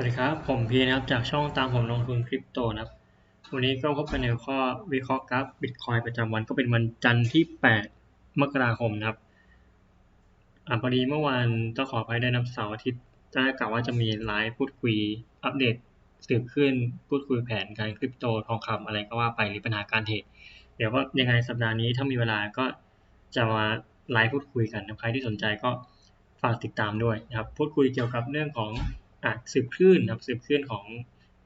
วัสดีครับ ผมพีนะครับ จากช่องตามผมลงทุนคริปโตนะครับ วันนี้ก็พบกันในข้อวิเคราะห์กราฟบิตคอยประจำวันก็เป็นวันจันทร์ที่ 8 มกราคมนะครับอ่าพอดีเมื่อวานต้องขออภัยด้วยนะเสาร์อาทิตย์จะกล่าวว่าจะมีไลฟ์พูดคุยอัปเดตสืบขึ้นพูดคุยแผนการคริปโตทองคำอะไรก็ว่าไปหรือปัญหาการเทรดเดี๋ยวก็ยังไงสัปดาห์นี้ถ้ามีเวลาก็จะมาไลฟ์พูดคุยกันนะใครที่สนใจก็ฝากติดตามด้วยนะครับ พูดคุยเกี่ยวกับเรื่องของ อะสืบคลื่นนะครับสืบคลื่นของ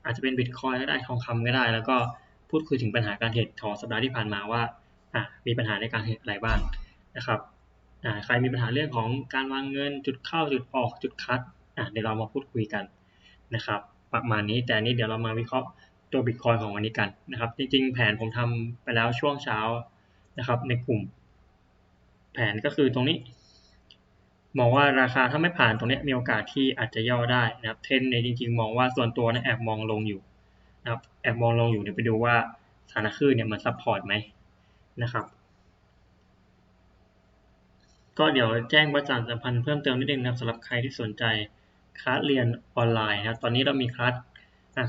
อาจจะเป็นบิตคอยก็ได้ทองคำก็ได้ แล้วก็พูดคุยถึงปัญหาการเทรดของสัปดาห์ที่ผ่านมาว่าอะมีปัญหาในการเทรดอะไรบ้างนะครับอ่าใครมีปัญหาเรื่องของการวางเงินจุดเข้าจุดออกจุดคัดอะเดี๋ยวเรามาพูดคุยกันนะครับ ประมาณนี้แต่นี้เดี๋ยวเรามาวิเคราะห์ตัวบิตคอยของวันนี้กันนะครับ จริงๆ แผนผมทำไปแล้วช่วงเช้านะครับ ในกลุ่ม แผนก็คือตรงนี้ มองว่าราคาถ้าไม่ผ่านตรงนี้มีโอกาสที่อาจจะย่อได้นะครับเทรนเนี่ยจริง ๆ มองว่าส่วนตัวนี่ยแอบมองลงอยู่นะครับแอบมองลงอยู่เดี๋ยวไปดูว่าสถานคลื่นเนี่ยมันซับพอร์ตไหมนะครับ ก็เดี๋ยวแจ้งประชาสัมพันธ์เพิ่มเติมนิดนึงนะครับสำหรับใครที่สนใจคลาสเรียนออนไลน์นะครับตอนนี้เรามีคลาส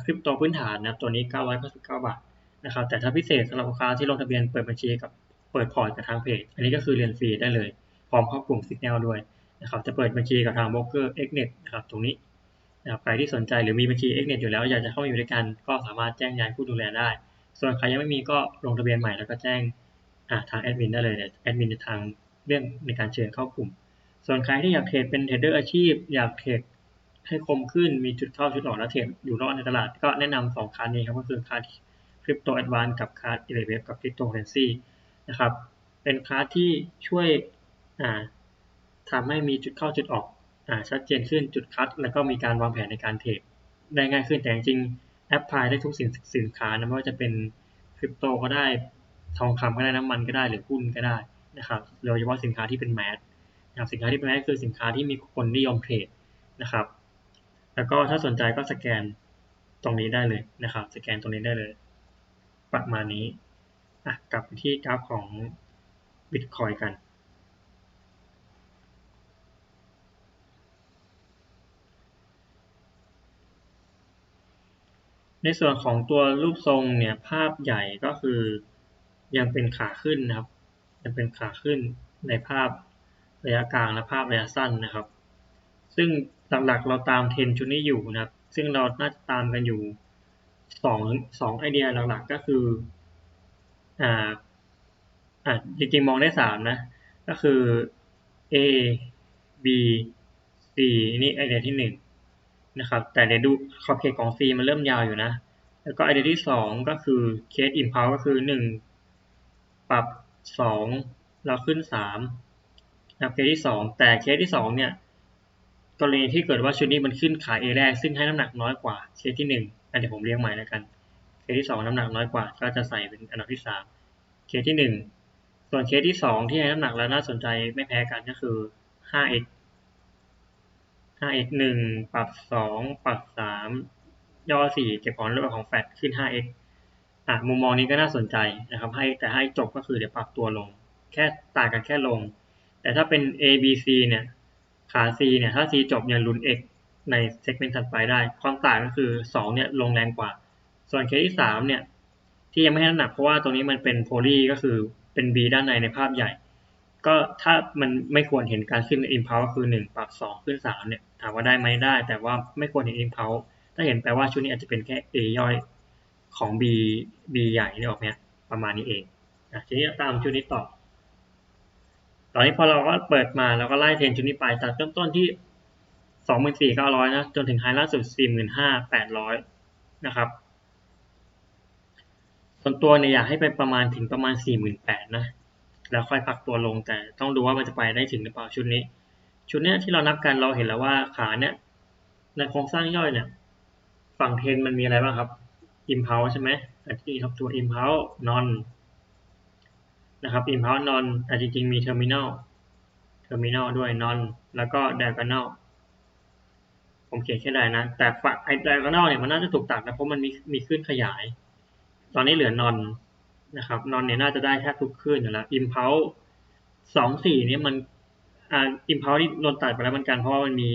คริปโตพื้นฐานนะครับตัวนี้ 999 บาทนะครับแต่ถ้าพิเศษสำหรับลูกค้าที่ลงทะเบียนเปิดบัญชีกับเปิดพอร์ตกับทางเพจ อันนี้ก็คือเรียนฟรีได้เลย พร้อมเข้ากลุ่ม Signal ด้วย นะครับจะเปิดบัญชีกับทางโบรกเกอร์ Xnet นะครับตรงนี้นะครับใครที่สนใจหรือมีบัญชี Xnet อยู่แล้วอยากจะเข้ามาอยู่ด้วยกันก็สามารถแจ้งย้ายผู้ดูแลได้ ส่วนใครยังไม่มีก็ลงทะเบียนใหม่แล้วก็แจ้งทางแอดมินได้เลยแอดมินทางเรื่องในการเชิญเข้ากลุ่ม ส่วนใครที่อยากเทรดเป็นเทรดเดอร์อาชีพ อยากเทรดให้คมขึ้นมีจุดเข้าจุดออกและเทรดอยู่รอดในตลาด ก็แนะนำสองคาร์นี้ครับก็คือคาร์คริปโตแอดวานกับคาร์อิเลเวฟกับคริปโตเคอเรนซีนะครับเป็นคาร์ที่ช่วยอ่า ทำให้มีจุดเข้าจุดออกอชัดเจนขึ้นจุดคัด แล้วก็มีการวางแผนในการเทรดได้ง่ายขึ้นแต่จริงแอปพลายได้ทุกสินสินค้านะไม่ว่าจะเป็นคริปโตก็ได้ทองคำก็ได้น้ำมันก็ได้หรือหุ้นก็ได้นะครับโดยเฉพาะสินค้าที่เป็นแมสนะครับสินค้าที่เป็นแมสคือสินค้าที่มีคนนิยมเทรดนะครับ แล้วก็ถ้าสนใจก็สแกนตรงนี้ได้เลยนะครับ สแกนตรงนี้ได้เลย ประมาณนี้อะกลับไปที่กราฟของ Bitcoin กัน ในส่วนของตัวรูปทรงเนี่ยภาพใหญ่ก็คือยังเป็นขาขึ้นนะครับ ยังเป็นขาขึ้นในภาพระยะกลางและภาพระยะสั้นนะครับ ซึ่งหลักๆเราตามเทรนชุดนี้อยู่นะครับ ซึ่งเราน่าจะตามกันอยู่สองสองไอเดียหลักๆก็คืออ่าอ่าจริงๆมองได้สามนะก็คือ A B C นี่ไอเดียที่หนึ่ง นะครับ แต่เดี๋ยวดูขอบเขตของ C มันเริ่มยาวอยู่นะ แล้วก็ไอเดียที่สองก็คือเคสอิมพาวก็คือหนึ่งปรับสองเราขึ้นสามนะครับเคสที่สองแต่เคสที่สองเนี่ยกรณีที่เกิดว่าชุดนี้มันขึ้นขา A แรก ซึ่งให้น้ำหนักน้อยกว่าเคสที่หนึ่งอันเดี๋ยวผมเรียงใหม่แล้วกันเคสที่สองน้ำหนักน้อยกว่า ก็จะใส่เป็นอันดับที่สามเคสที่หนึ่งส่วนเคสที่สองที่ให้น้ำหนักแล้วน่าสนใจไม่แพ้กันก็คือ 5x 5x หนึ่งปรับสองปรับสามย่อสี่เก็บของลดของแฟตขึ้น 5x อะมุมมองนี้ก็น่าสนใจนะครับ ให้แต่ให้จบก็คือเดี๋ยวปรับตัวลง แค่ต่างกันแค่ลง แต่ถ้าเป็น A B C เนี่ยขา C เนี่ยถ้า C จบเนี่ยลุ้น X ในเซกเมนต์ถัดไปได้ ความต่างก็คือสองเนี่ยลงแรงกว่า ส่วนเคสที่สามเนี่ย ที่ยังไม่ให้น้ำหนักเพราะว่าตรงนี้มันเป็นโพลีก็คือเป็น B ด้านในในภาพใหญ่ ก็ถ้ามันไม่ควรเห็นการขึ้นอิมพาวก็คือหนึ่งปรับสองขึ้นสามเนี่ย ถามว่าได้ไหมได้ แต่ว่าไม่ควรเห็นอิมพาวถ้าเห็นแปลว่าชุดนี้อาจจะเป็นแค่ A ย่อยของ B B ใหญ่นี่ออกเนี่ยประมาณนี้เองอะทีนี้ตามชุดนี้ต่อ ตอนนี้พอเราก็เปิดมาเราก็ไล่เทรนชุดนี้ไปจากเริ่มต้นที่สองหมื่นสี่ก้าร้อยนะ จนถึงไฮล่าสุดสี่หมื่นห้าแปดร้อยนะครับส่วนตัวเนี่ยอยากให้ไปประมาณถึงประมาณสี่หมื่นแปดนะ แล้วค่อยพักตัวลง แต่ต้องดูว่ามันจะไปได้ถึงหรือเปล่าชุดนี้ ชุดเนี้ยที่เรานับกันเราเห็นแล้วว่าขาเนี้ยในโครงสร้างย่อยเนี่ย ฝั่งเทนมันมีอะไรบ้างครับ impulse ใช่ไหมอันที่ครับตัว impulse non นะครับ impulse non แต่จริงๆมี terminal terminal ด้วย non แล้วก็ diagonal ผมเขียนแค่ได้นะ แต่ฝั่งไอ้ diagonal เนี่ยมันน่าจะถูกตัดนะเพราะมันมีมีขึ้นขยาย ตอนนี้เหลือ non นะครับ non เนี่ยน่าจะได้แทบทุกขึ้นอยู่แล้ว impulse สองสี่เนี่ยมันอ่า impulse ที่โดนตัดไปแล้วเหมือนกันเพราะว่ามันมี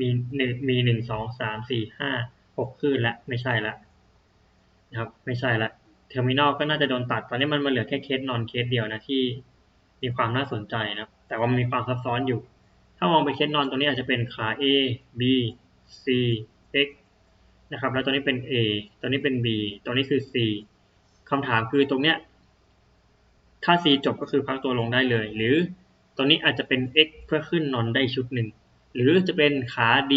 มีหนึ่งมีหนึ่งสองสามสี่ห้าหกคืนละไม่ใช่ละนะครับไม่ใช่ละเทอร์มินอลก็น่าจะโดนตัด ตอนนี้มันมาเหลือแค่เคสนอนเคสเดียวนะที่มีความน่าสนใจนะแต่ว่ามันมีความซับซ้อนอยู่ ถ้ามองไปเคสนอนตัวนี้อาจจะเป็นขา A B C X นะครับแล้วตัวนี้เป็น A ตัวนี้เป็น B ตัวนี้คือ C คำถามคือตรงเนี้ยถ้า C จบก็คือพักตัวลงได้เลย หรือตัวนี้อาจจะเป็น X เพื่อขึ้นนอนได้ชุดหนึ่ง หรือจะเป็นขา D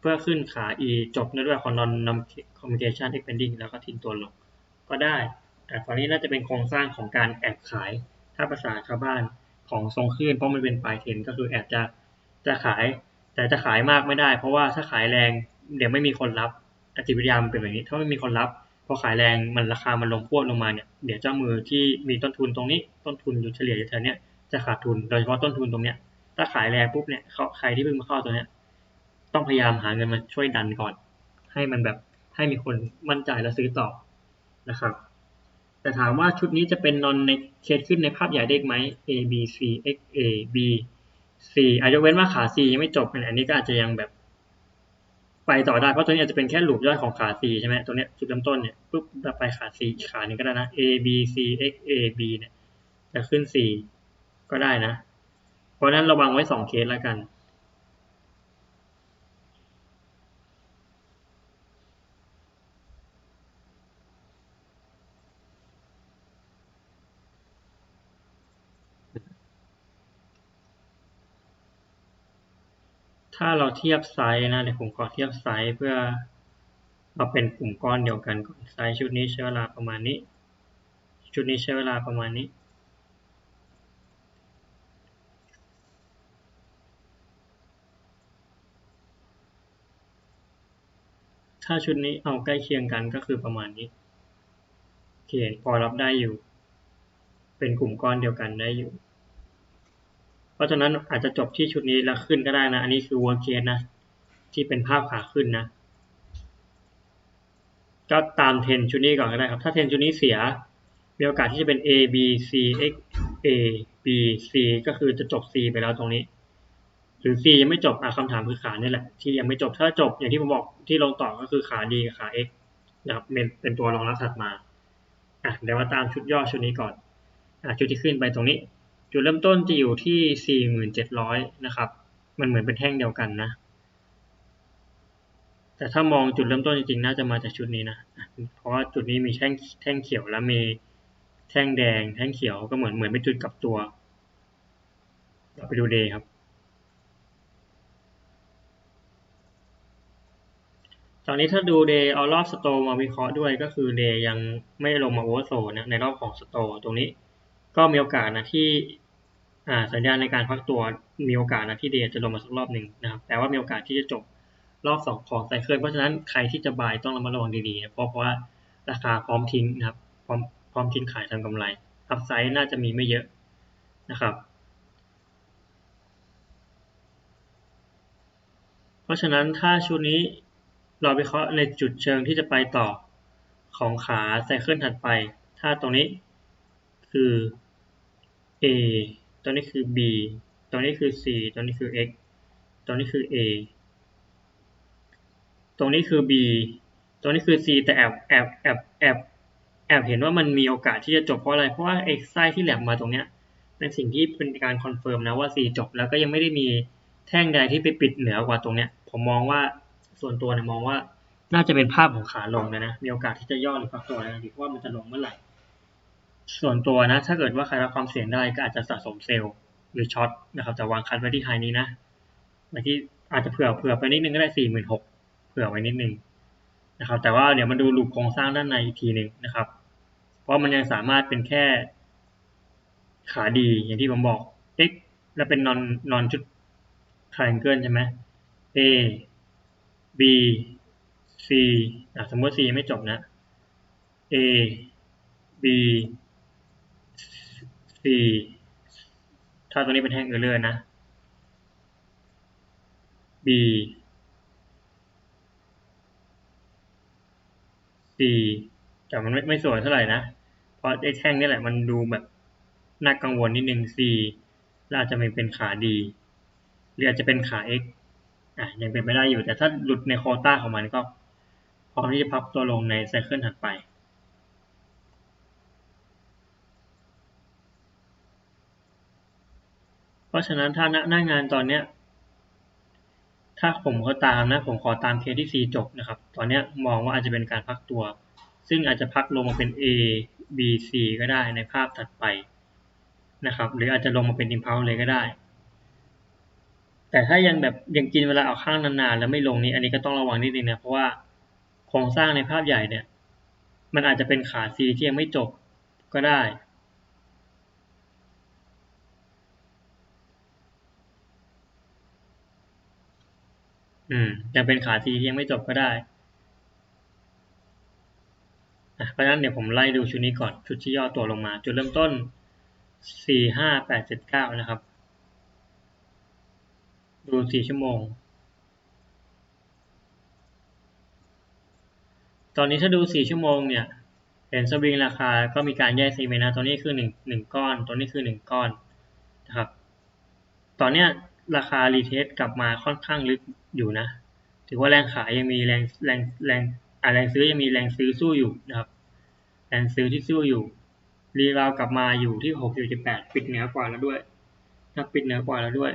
เพื่อขึ้นขา E จบด้วยคอนนอนนำคอมมิเคชัน expanding แล้วก็ทิ้งตัวลง ก็ได้ แต่ตอนนี้น่าจะเป็นโครงสร้างของการแอบขาย ถ้าภาษาชาวบ้านของทรงคลื่นเพราะมันเป็นปลายเทนก็คือแอบจะจะขาย แต่จะขายมากไม่ได้ เพราะว่าถ้าขายแรงเดี๋ยวไม่มีคนรับอจิตวิทยามันเป็นแบบนี้ ถ้าไม่มีคนรับ อขายแรงมันราคามันลงพวดลงมาเนี่ยเดี๋ยวเจ้ามือที่มีต้นทุนตรงนี้ต้นทุนอยู่เฉลี่ยอยู่แถวเนี้ยจะขาดทุนโดยเฉพาะต้นทุนตรงเนี้ยถ้าขายแรงปุ๊บเนี่ยเขาใครที่เพิ่งมาเข้าตัวเนี้ยต้องพยายามหาเงินมาช่วยดันก่อน ให้มันแบบให้มีคนมั่นใจและซื้อต่อนะครับแต่ถามว่าชุดนี้จะเป็นนอนในเคสขึ้นในภาพใหญ่ได้ไหม A B C X A B C อาจจะเว้นว่าขา C ยังไม่จบอันนี้ก็อาจจะยังแบบ ต่อได้ เพราะตัวนี้อาจจะเป็นแค่หลุมย่อยของขา C ใช่ไหมตัวนี้จุดเริ่มต้นเนี่ยปุ๊บไปขา C อีกขาหนึ่งก็ได้นะ A B C X A B เนี่ยจะขึ้น C ก็ได้นะ เพราะนั้นระวังไว้สองเคสแล้วกัน ถ้าเราเทียบไซส์นะเดี๋ยวผมขอเทียบไซส์เพื่อมาเป็นกลุ่มก้อนเดียวกันก่อนไซส์ชุดนี้ใช้เวลาประมาณนี้ ชุดนี้ใช้เวลาประมาณนี้ ถ้าชุดนี้เอาใกล้เคียงกันก็คือประมาณนี้โอเคพอรับได้อยู่ เป็นกลุ่มก้อนเดียวกันได้อยู่ ราะฉะนั้นอาจจะจบที่ชุดนี้แล้วขึ้นก็ได้นะ อันนี้คือ worst case นะ ที่เป็นภาพขาขึ้นนะ ก็ตามเทรนชุดนี้ก่อนก็ได้ครับ ถ้าเทรนชุดนี้เสีย มีโอกาสที่จะเป็น A B C X A B C ก็คือจะจบ C ไปแล้วตรงนี้ หรือ C ยังไม่จบอะคำถามคือขานี่แหละ ที่ยังไม่จบ ถ้าจบอย่างที่ผมบอกที่ลงต่อก็คือขา D กับขา X นะครับเป็นเป็นตัวรองรับถัดมา อะเดี๋ยวมาตามชุดย่อชุดนี้ก่อน อะชุดที่ขึ้นไปตรงนี้ จุดเริ่มต้นจะอยู่ที่ 4,700 นะครับ มันเหมือนเป็นแท่งเดียวกันนะ แต่ถ้ามองจุดเริ่มต้นจริงๆ น่าจะมาจากชุดนี้นะ เพราะว่าจุดนี้มีแท่งแท่งเขียวแล้วมีแท่งแดง แท่งเขียวก็เหมือนเหมือนเป็นจุดกลับตัว เราไปดูเดครับ ตอนนี้ถ้าดูเดย์เอารอบสโตมาวิเคราะห์ด้วยก็คือเดย์ยังไม่ลงมาโอเวอร์โซนะในรอบของสโตตรงนี้ก็มีโอกาสนะที่ สัญญาณในการพักตัวมีโอกาสนะที่เดย์จะลงมาสักรอบหนึ่งนะครับ แต่ว่ามีโอกาสที่จะจบรอบสองของไซเคิลเพราะฉะนั้นใครที่จะบายต้องระมัดระวังดีๆนะเพราะเพราะว่าราคาพร้อมทิ้งนะครับ พร้อมพร้อมทิ้งขายทำกำไร อัพไซด์น่าจะมีไม่เยอะนะครับ เพราะฉะนั้นถ้าชุดนี้เราวิเคราะห์ในจุดเชิงที่จะไปต่อของขาไซเคิลถัดไป ถ้าตรงนี้คือ A ตัวนี้คือ B ตัวนี้คือ C ตัวนี้คือ X ตัวนี้คือ A ตรงนี้คือ B ตรงนี้คือ C แต่แอบแอบแอบแอบแอบเห็นว่ามันมีโอกาสที่จะจบเพราะอะไร เพราะว่าไอ้ไส้ที่แหลมมาตรงเนี้ยเป็นสิ่งที่เป็นการคอนเฟิร์มนะว่า C จบแล้วก็ยังไม่ได้มีแท่งใดที่ไปปิดเหนือกว่าตรงเนี้ย ผมมองว่าส่วนตัวเนี่ยมองว่าน่าจะเป็นภาพของขาลงนะนะ มีโอกาสที่จะย่อหรือพักตัวนะเพราะว่ามันจะลงเมื่อไหร่ ส่วนตัวนะ ถ้าเกิดว่าใครรับความเสี่ยงได้ก็อาจจะสะสมเซลล์หรือช็อตนะครับแต่วางคันไว้ที่ไฮนี้นะไว้ที่อาจจะเผื่อเผื่อไปนิดนึงก็ได้สี่หมื่นหกเผื่อไว้นิดนึงนะครับ แต่ว่าเดี๋ยวมาดูลูปโครงสร้างด้านในอีกทีหนึ่งนะครับ เพราะมันยังสามารถเป็นแค่ขาดีอย่างที่ผมบอก x แล้วเป็นนอนนอนชุดทรแองเกิลใช่ไหม a b c อะสมมติ c ไม่จบนะ a b c ถ้าตัวนี้เป็นแท่งเออร์เลอร์นะ b c แต่มันไม่ไม่สวยเท่าไหร่นะ เพราะไอ้แท่งนี่แหละมันดูแบบน่ากังวลนิดนึง c แล้วอาจจะไม่เป็นขาดีหรืออาจจะเป็นขา x อะยังเป็นไปได้อยู่ แต่ถ้าหลุดในโควต้าของมันก็พร้อมที่จะพับตัวลงในไซเคิลถัดไป เพราะฉะนั้นถ้าหน้างานตอนเนี้ยถ้าผมก็ตามนะ ผมขอตามเคที่ C จบนะครับ ตอนเนี้ยมองว่าอาจจะเป็นการพักตัว ซึ่งอาจจะพักลงมาเป็น A B C ก็ได้ในภาพถัดไปนะครับ หรืออาจจะลงมาเป็น impulse เลยก็ได้ แต่ถ้ายังแบบยังกินเวลาเอาข้างนานๆแล้วไม่ลงนี้อันนี้ก็ต้องระวังนิดนึงนะ เพราะว่าโครงสร้างในภาพใหญ่เนี่ย มันอาจจะเป็นขา C ที่ยังไม่จบก็ได้ อืมยังเป็นขา C ที่ยังไม่จบก็ได้เพราะฉะนั้นเดี๋ยวผมไล่ดูชุดนี้ก่อนชุดที่ย่อตัวลงมา จุดเริ่มต้นสี่ห้าแปดเจ็ดเก้านะครับ ดูสี่ชั่วโมง ตอนนี้ถ้าดูสี่ชั่วโมงเนี่ย เห็นสวิงราคาก็มีการแยกซีเมนต์นะตัวนี้คือหนึ่งหนึ่งก้อน ตัวนี้คือหนึ่งก้อนนะครับ ตอนเนี้ย ราคารีเทสกลับมาค่อนข้างลึกอยู่นะ ถือว่าแรงขายยังมีแรงแรงแรงอ่าแรงซื้อยังมีแรงซื้อสู้อยู่นะครับ แรงซื้อที่สู้อยู่ รีวาวกลับมาอยู่ที่หกจุดแปดปิดเหนือกว่าแล้วด้วยถ้าปิดเหนือกว่าแล้วด้วย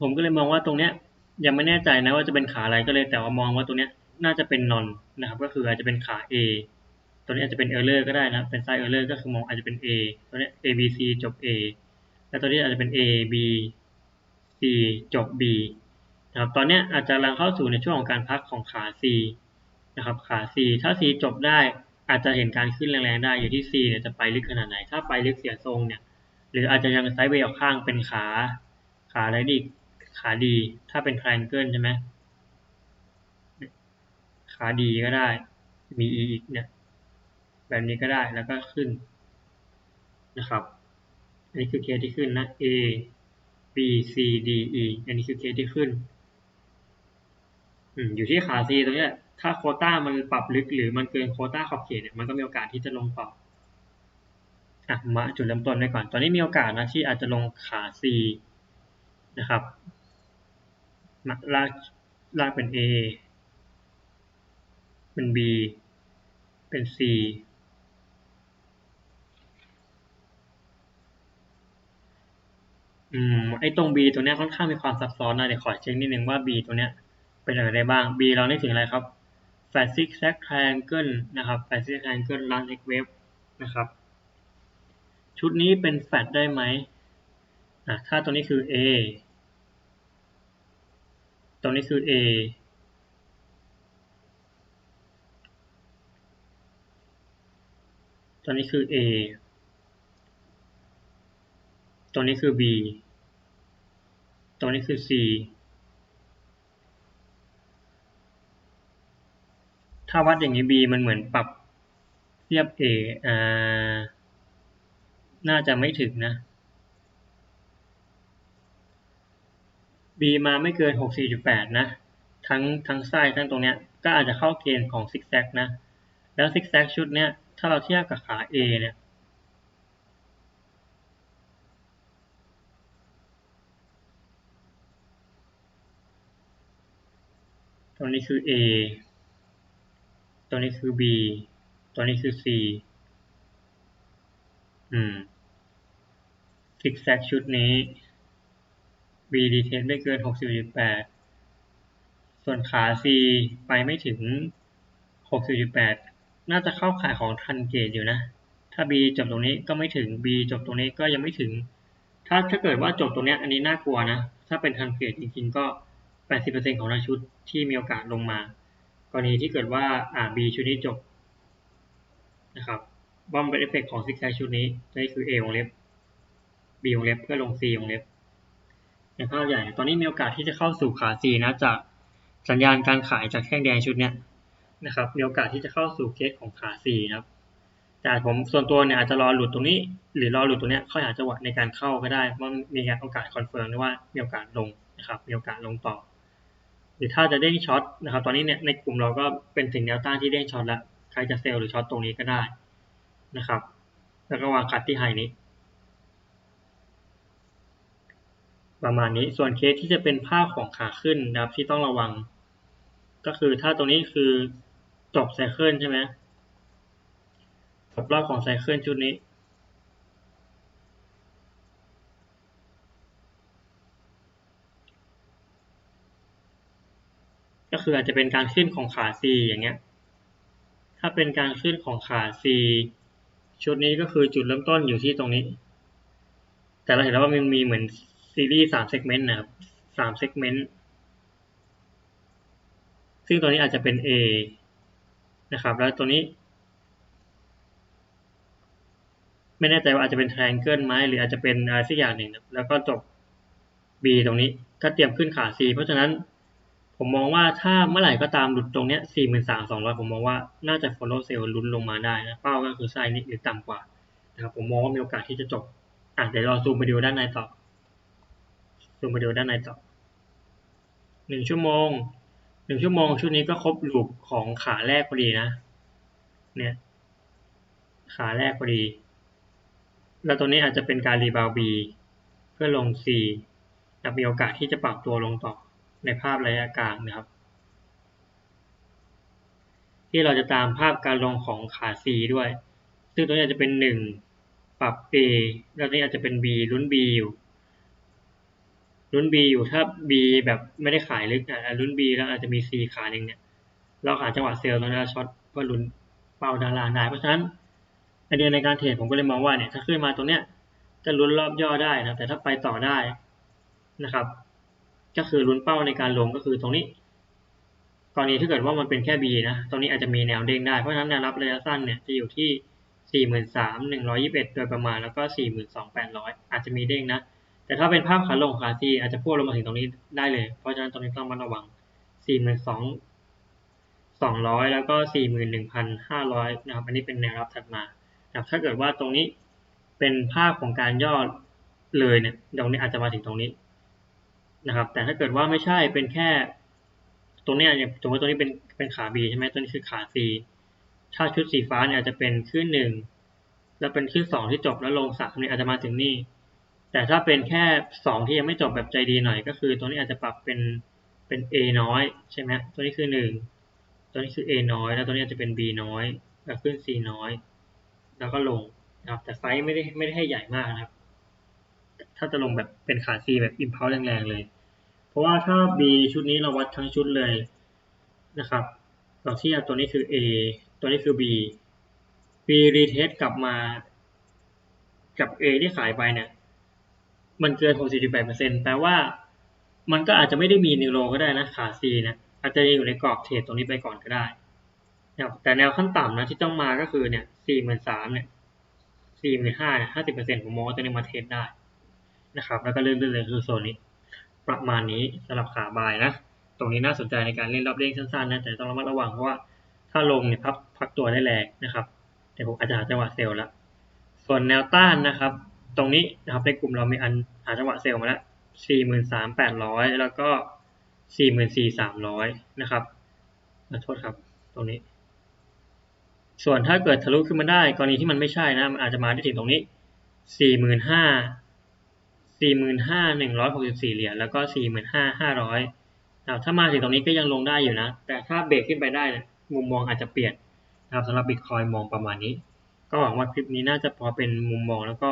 ผมก็เลยมองว่าตรงเนี้ยยังไม่แน่ใจนะว่าจะเป็นขาอะไรก็เลยแต่ว่ามองว่าตรงเนี้ยน่าจะเป็นนอนนะครับ ก็คืออาจจะเป็นขา A ตัวนี้อาจจะเป็นเออร์เลอร์ก็ได้นะ เป็นไซส์เออร์เลอร์ก็คือมองอาจจะเป็น A ตัวนี้ A B C จบ A แล้วตัวนี้อาจจะเป็น A B C จบ B นะครับ ตอนนี้อาจจะกำลังเข้าสู่ในช่วงของการพักของขา C นะครับ ขา C ถ้า C จบได้อาจจะเห็นการขึ้นแรงๆได้อยู่ที่ C เนี่ยจะไปลึกขนาดไหน ถ้าไปลึกเสียทรงเนี่ย หรืออาจจะยังไซด์เวย์ออกข้างเป็นขา ขาอะไรดี ขาดี ถ้าเป็นทริแองเกิลใช่ไหมขาดีก็ได้ มีอีกเนี่ย แบบนี้ก็ได้แล้วก็ขึ้นนะครับอันนี้คือเคสที่ขึ้นนะ A B C D E อันนี้คือเคสที่ขึ้นอยู่ที่ขา C ตรงนี้ถ้าโคต้ามันปรับลึกหรือมันเกินโคต้าขอบเขตเนี่ยมันก็มีโอกาสที่จะลงต่ออะมาจุดเริ่มต้นไปก่อน ตอนนี้มีโอกาสนะที่อาจจะลงขา C นะครับลากลากเป็น A เป็น B เป็น C อืมไอ้ตรง B ตัวเนี้ยค่อนข้างมีความซับซ้อนนะเดี๋ยวขอเช็คนิดนึงว่า B ตัวเนี้ยเป็นอะไรได้บ้าง B เราได้ถึงอะไรครับ f a t i g z a g triangle นะครับ f a t i g triangle run x wave นะครับ ชุดนี้เป็นแฟตได้ไหมอะถ้าตัวนี้คือ A ตรงนี้คือ A ตัวนี้คือ A ตัวนี้คือ B ตัวนี้คือ C ถ้าวัดอย่างนี้ B มันเหมือนปรับเทียบ A อ่า น่าจะไม่ถึงนะ B มาไม่เกิน 64.8 นะ ทั้งทั้งไส้ทั้งตรงเนี้ย ก็อาจจะเข้าเกณฑ์ของซิกแซกนะ แล้วซิกแซกชุดเนี้ย ถ้าเราเทียบกับขา A เนี่ย ตัวนี้คือ A ตัวนี้คือ B ตัวนี้คือ C อืมซิกแซกชุดนี้ B ดีเทสไม่เกิน 60.8 ส่วนขา C ไปไม่ถึง 60.8 น่าจะเข้าขายของทันเกตอยู่นะ ถ้า B จบตรงนี้ก็ไม่ถึง B จบตรงนี้ก็ยังไม่ถึง ถ้าถ้าเกิดว่าจบตรงนี้อันนี้น่ากลัวนะ ถ้าเป็นทันเกตจริงๆก็ 80%ของทั้งชุดที่มีโอกาสลงมา กรณีที่เกิดว่าอ่า B ชุดนี้จบนะครับว่ามันเป็นเอฟเฟกของซิกแซกชุดนี้นี่คือ A วงเล็บ B วงเล็บเพื่อลง C วงเล็บในภาพใหญ่ตอนนี้มีโอกาสที่จะเข้าสู่ขา C นะจากสัญญาณการขายจากแท่งแดงชุดเนี้ยนะครับมีโอกาสที่จะเข้าสู่เคสของขา C นะครับ แต่ผมส่วนตัวเนี่ยอาจจะรอหลุดตรงนี้ หรือรอหลุดตรงนี้ค่อยหาจังหวะในการเข้าก็ได้ว่ามีโอกาสคอนเฟิร์มว่ามีโอกาสลงนะครับมีโอกาสลงต่อ หรือถ้าจะเด้งช็อตนะครับ ตอนนี้เนี่ยในกลุ่มเราก็เป็นถึงแนวต้านที่เด้งช็อตแล้ว ใครจะเซลล์หรือช็อตตรงนี้ก็ได้นะครับ แล้วก็วางคัดที่ไฮนี้ ประมาณนี้ ส่วนเคสที่จะเป็นภาพของขาขึ้นนะครับที่ต้องระวัง ก็คือถ้าตรงนี้คือจบไซเคิลใช่ไหมจบรอบของไซเคิลชุดนี้ ก็คืออาจจะเป็นการขึ้นของขา C อย่างเงี้ย ถ้าเป็นการขึ้นของขา C ชุดนี้ก็คือจุดเริ่มต้นอยู่ที่ตรงนี้ แต่เราเห็นแล้วว่ามันมีเหมือนซีรีส์สามเซกเมนต์นะครับสามเซกเมนต์ซึ่งตัวนี้อาจจะเป็น A นะครับ แล้วตัวนี้ ไม่แน่ใจว่าอาจจะเป็น triangle ไหมหรืออาจจะเป็นอะไรสักอย่างหนึ่งนะแล้วก็จบ B ตรงนี้ ก็เตรียมขึ้นขา C เพราะฉะนั้น ผมมองว่าถ้าเมื่อไหร่ก็ตามหลุดตรงเนี้ยสี่หมื่นสามสองร้อยผมมองว่าน่าจะ follow sell ลุ้นลงมาได้นะเป้าก็คือไซน์นี้หรือต่ำกว่านะครับผมมองว่ามีโอกาสที่จะจบอะเดี๋ยวราซูมไปดูด้านในต่อซูมไปดูด้านในต่อหนึ่งชั่วโมงหนึ่งชั่วโมงชุดนี้ก็ครบลูปของขาแรกพอดีนะ เนี่ยขาแรกพอดี แล้วตัวนี้อาจจะเป็นการรีบาวบีเพื่อลง C มีโอกาสที่จะปรับตัวลงต่อ ในภาพระยะกลางนะครับ ที่เราจะตามภาพการลงของขา C ด้วย ซึ่งตัวนี้อาจจะเป็นหนึ่งปรับ A แล้วตัวนี้อาจจะเป็น B ลุ้น B อยู่ลุ้น B อยู่ถ้า B แบบไม่ได้ขายลึกอะลุ้น B แล้วอาจจะมี C ขาหนึ่งเนี่ยเราหาจังหวะเซลล์ตรงนี้ช็อตเพื่อลุ้นเป้าดาราได้เพราะฉะนั้นไอเดียในการเทรดผมก็เลยมองว่าเนี่ยถ้าขึ้นมาตรงเนี้ยจะลุ้นรอบย่อได้นะแต่ถ้าไปต่อได้นะครับ ก็คือลุ้นเป้าในการลงก็คือตรงนี้กรณีถ้าเกิดว่ามันเป็นแค่ B นะ ตรงนี้อาจจะมีแนวเด้งได้ เพราะฉะนั้นแนวรับระยะสั้นเนี่ยจะอยู่ที่ 43,121 โดยประมาณ แล้วก็ 42,800 อาจจะมีเด้งนะ แต่ถ้าเป็นภาพขาลงขา C อาจจะพุ่งลงมาถึงตรงนี้ได้เลย เพราะฉะนั้นตรงนี้ต้องมาระวัง 42,200 แล้วก็ 41,500 นะครับ อันนี้เป็นแนวรับถัดมานะครับถ้าเกิดว่าตรงนี้เป็นภาพของการย่อเลยเนี่ย ตรงนี้อาจจะมาถึงตรงนี้ นะครับ แต่ถ้าเกิดว่าไม่ใช่เป็นแค่ตรงนี้เนี่ยสมมติตรงนี้เป็นเป็นขา B ใช่ไหมตัวนี้คือขา C ถ้าชุดสีฟ้าเนี่ยอาจจะเป็นขึ้นหนึ่งแล้วเป็นขึ้นสองที่จบแล้วลงสามเนี่ยอาจจะมาถึงนี่ แต่ถ้าเป็นแค่สองที่ยังไม่จบแบบใจดีหน่อย ก็คือตัวนี้อาจจะปรับเป็นเป็น A น้อยใช่ไหมตัวนี้คือหนึ่งตัวนี้คือ A น้อย แล้วตัวนี้อาจจะเป็น B น้อย แล้วขึ้น C น้อย แล้วก็ลงนะครับแต่ไซส์ไม่ได้ไม่ได้ให้ใหญ่มากนะครับ ถ้าจะลงแบบเป็นขา C แบบอิมพาวแรงๆเลย เพราะว่าถ้า B ชุดนี้เราวัดทั้งชุดเลยนะครับเราเที่ตัวนี้คือ A ตัวนี้คือ B B retest กลับมากับ A ที่ขายไปเนี่ย มันเกิน 68%แปลว่ามันก็อาจจะไม่ได้มีนิวโรก็ได้นะขา C นะอาจจะอยู่ในกรอบเทรดตรงนี้ไปก่อนก็ได้นะครับแต่แนวขั้นต่ำนะที่ต้องมาก็คือเนี่ย 43เนี่ย 45เนี่ย50%ผมมองว่าตัวนี้มาเทรดได้ นะครับ แล้วก็เรื่อยๆเลยคือโซนนี้ ประมาณนี้สำหรับขาบายนะ ตรงนี้น่าสนใจในการเล่นรอบเด้งสั้นๆนะ แต่ต้องระมัดระวังเพราะว่าถ้าลงเนี่ยพักพักตัวได้แรงนะครับ แต่ผมอาจจะหาจังหวะเซลล์ละ ส่วนแนวต้านนะครับ ตรงนี้นะครับในกลุ่มเรามีอันหาจังหวะเซลล์มาแล้วสี่หมื่นสามแปดร้อยแล้วก็สี่หมื่นสี่สามร้อยนะครับขอโทษครับ ตรงนี้ ส่วนถ้าเกิดทะลุขึ้นมาได้ กรณีที่มันไม่ใช่นะ มันอาจจะมาได้ถึงตรงนี้สี่หมื่นห้า สี่หมื่นห้าหนึ่งร้อยหกสิบสี่เหรียญแล้วก็สี่หมื่นห้าห้าร้อยถ้ามาถึงตรงนี้ก็ยังลงได้อยู่นะ แต่ถ้าเบรกขึ้นไปได้เนี่ยมุมมองอาจจะเปลี่ยนนะครับสำหรับบิตคอยมองประมาณนี้ ก็หวังว่าคลิปนี้น่าจะพอเป็นมุมมองแล้วก็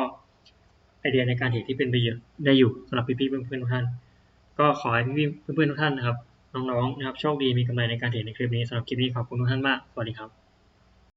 ไอเดียในการเทรดที่เป็นประโยชน์ได้อยู่สำหรับพี่ๆเพื่อนๆทุกท่าน ก็ขอให้พี่ๆเพื่อนๆทุกท่านนะครับน้องๆนะครับโชคดีมีกำไรในการเทรดในคลิปนี้สำหรับคลิปนี้ขอบคุณทุกท่านมากสวัสดีครับ